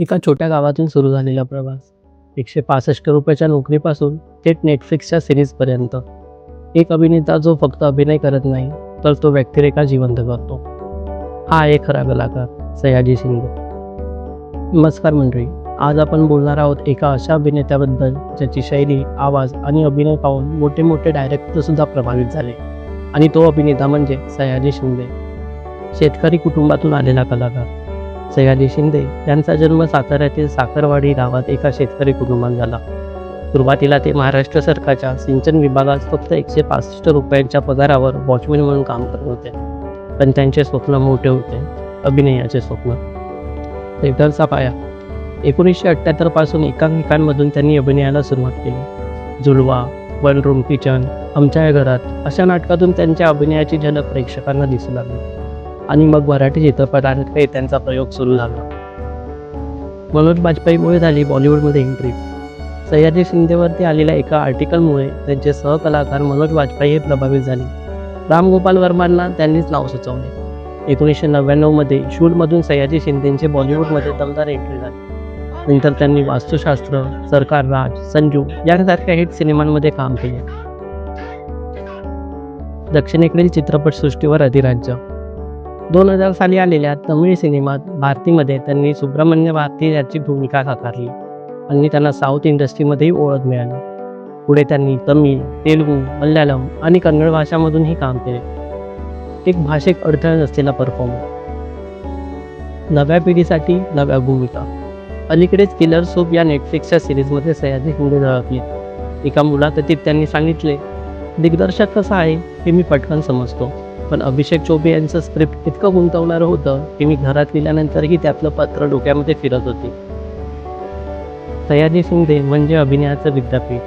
एका छोट्या गावातून सुरू झालेला प्रवास. एकशे पासष्ट रुपयाच्या नोकरीपासून थेट नेटफ्लिक्सच्या सिरीजपर्यंत एक अभिनेता जो फक्त अभिनय करत नाही तर तो व्यक्तिरेखा जिवंत करतो. हा आहे खरा कलाकार सयाजी शिंदे. नमस्कार मंडळी आज आपण बोलणार आहोत एका अशा अभिनेत्याबद्दल ज्याची शैली आवाज आणि अभिनय पाहून मोठे मोठे डायरेक्टरसुद्धा प्रभावित झाले. आणि तो अभिनेता म्हणजे सयाजी शिंदे. शेतकरी कुटुंबातून आलेला कलाकार. सयाजी शिंदे यांचा जन्म साताऱ्यातील साखरवाडी गावात एका शेतकरी कुटुंबात झाला. सुरुवातीला ते महाराष्ट्र सरकारच्या सिंचन विभागात फक्त एकशे पासष्ट रुपयांच्या पगारावर वॉचमॅन म्हणून काम करत होते. पण त्यांचे स्वप्न मोठे होते. अभिनयाचे स्वप्न. थिएटरचा पाया. एकोणीसशे अठ्ठ्याहत्तरपासून एकांकिकांमधून त्यांनी अभिनयाला सुरुवात केली. जुलवा वन रूम किचन आमच्या घरात अशा नाटकातून त्यांच्या अभिनयाची झलक प्रेक्षकांना दिसू लागली. आणि मग मराठी चित्रपटांकडे त्यांचा प्रयोग सुरू झाला. मनोज बाजपेयीमुळे झाली बॉलिवूडमध्ये एंट्री सह्याद्री शिंदेवरती आलेल्या एका आर्टिकलमुळे त्यांचे सहकलाकार मनोज वाजपेयी हे प्रभावित झाले. रामगोपाल वर्मांना त्यांनीच नाव सुचवले. एकोणीसशे नव्याण्णवमध्ये शूलमधून सयाजी शिंदेचे बॉलिवूडमध्ये दमदार एंट्री झाली. नंतर त्यांनी वास्तुशास्त्र सरकार राज संजू यांसारख्या हिट सिनेमांमध्ये काम केले. दक्षिणेकडील चित्रपटसृष्टीवर अधिराज्य. दोन हजार साली आलेल्या तमिळ सिनेमात भारतीमध्ये त्यांनी सुब्रमण्य भारती याची भूमिका साकारली आणि त्यांना साऊथ इंडस्ट्रीमध्येही ओळख मिळाली. पुढे त्यांनी तमिळ तेलुगू मल्याळम आणि कन्नड भाषामधूनही काम केले. एक भाषिक अडथळा नसलेला परफॉर्मर नव्या पिढीसाठी नव्या भूमिका. अलीकडेच किलर सोप या नेटफ्लिक्सच्या सिरीजमध्ये सह्याद्री शिंदे झळकले. एका मुलाखतीत त्यांनी सांगितले दिग्दर्शक कसा आहे हे मी पटकन समजतो. पण अभिषेक चोबे यांचं स्क्रिप्ट इतकं गुंतवणारं होतं की मी घरात लिहिल्यानंतरही त्यातलं पत्र डोक्यामध्ये फिरत होती. सयाजी शिंदे म्हणजे अभिनयाचं विद्यापीठ.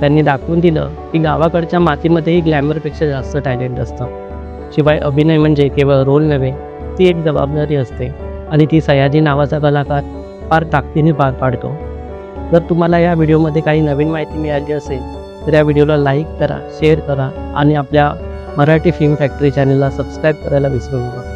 त्यांनी दाखवून दिलं की गावाकडच्या मातीमध्येही ग्लॅमरपेक्षा जास्त टॅलेंट असतं. शिवाय अभिनय म्हणजे केवळ रोल नव्हे ती एक जबाबदारी असते आणि ती सयाजी नावाचा कलाकार फार ताकदीने पार पाडतो. जर तुम्हाला या व्हिडिओमध्ये काही नवीन माहिती मिळाली असेल तर या व्हिडिओला लाईक करा शेअर करा आणि आपल्या मराठी फिल्म फॅक्टरी चॅनलला सबस्क्राईब करायला विसरू नका.